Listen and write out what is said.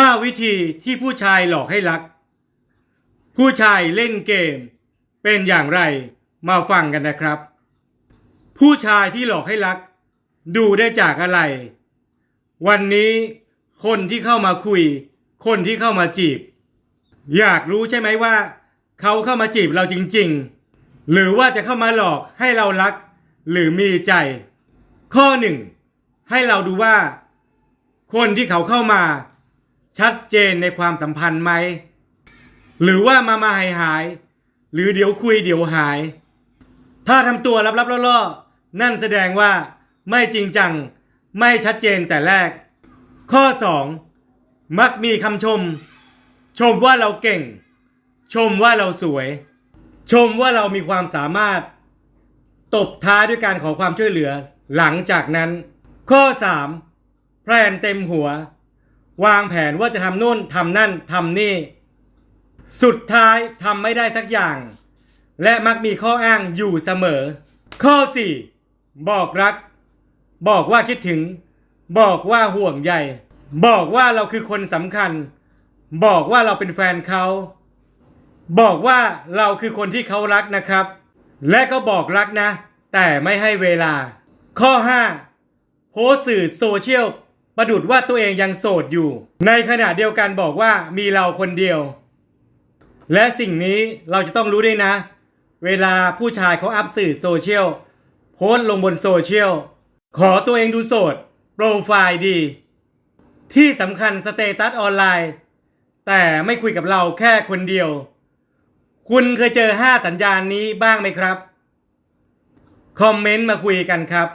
5 วิธีที่ผู้ชายหลอกให้รัก ผู้ชายเล่นเกม เป็นอย่างไรมาฟังกันนะครับ ผู้ชายที่หลอกให้รัก ดูได้จากอะไร วันนี้คนที่เข้ามาคุย คนที่เข้ามาจีบ อยากรู้ใช่ไหมว่า เขาเข้ามาจีบเราจริง ๆ หรือว่าจะเข้ามาหลอกให้เรารัก หรือมีใจ ข้อหนึ่งให้เราดูว่า คนที่เขาเข้ามา ชัดเจนในความสัมพันธ์ไหม หรือว่ามามาหายหาย หรือเดี๋ยวคุยเดี๋ยวหาย ถ้าทำตัวลับๆล่อๆนั่นแสดงว่าไม่จริงจัง ไม่ชัดเจนแต่แรก ข้อ 2 มักมีคำชม ชมว่าเราเก่ง ชมว่าเราสวย ชมว่าเรามีความสามารถ ตบท้ายด้วยการขอความช่วยเหลือ หลังจากนั้น ข้อ 3 แพลนเต็มหัว วางแผนว่าจะทำนู่นทำนั่นทำนี่ สุดท้ายทำไม่ได้สักอย่าง และมักมีข้ออ้างอยู่เสมอ ข้อ 4 บอกรัก บอกว่าคิดถึง บอกว่าห่วงใยบอกว่าเราคือคนสำคัญ บอกว่าเราเป็นแฟนเขา บอกว่าเราคือคนที่เขารักนะครับ และก็บอกรักนะ แต่ไม่ให้เวลา ข้อ 5 โพสต์สื่อโซเชียล ประดุดว่าตัวเองยังโสดอยู่ ในขณะเดียวกันบอกว่ามีเราคนเดียว และสิ่งนี้เราจะต้องรู้ด้วยนะ เวลาผู้ชายเขาอัพสื่อโซเชียลโพสต์ลงบนโซเชียลขอตัวเองดูโสด โปรไฟล์ดี ที่สำคัญสเตตัสออนไลน์ แต่ไม่คุยกับเราแค่คนเดียว คุณเคยเจอ 5 สัญญาณนี้บ้างไหมครับ คอมเมนต์มาคุยกันครับ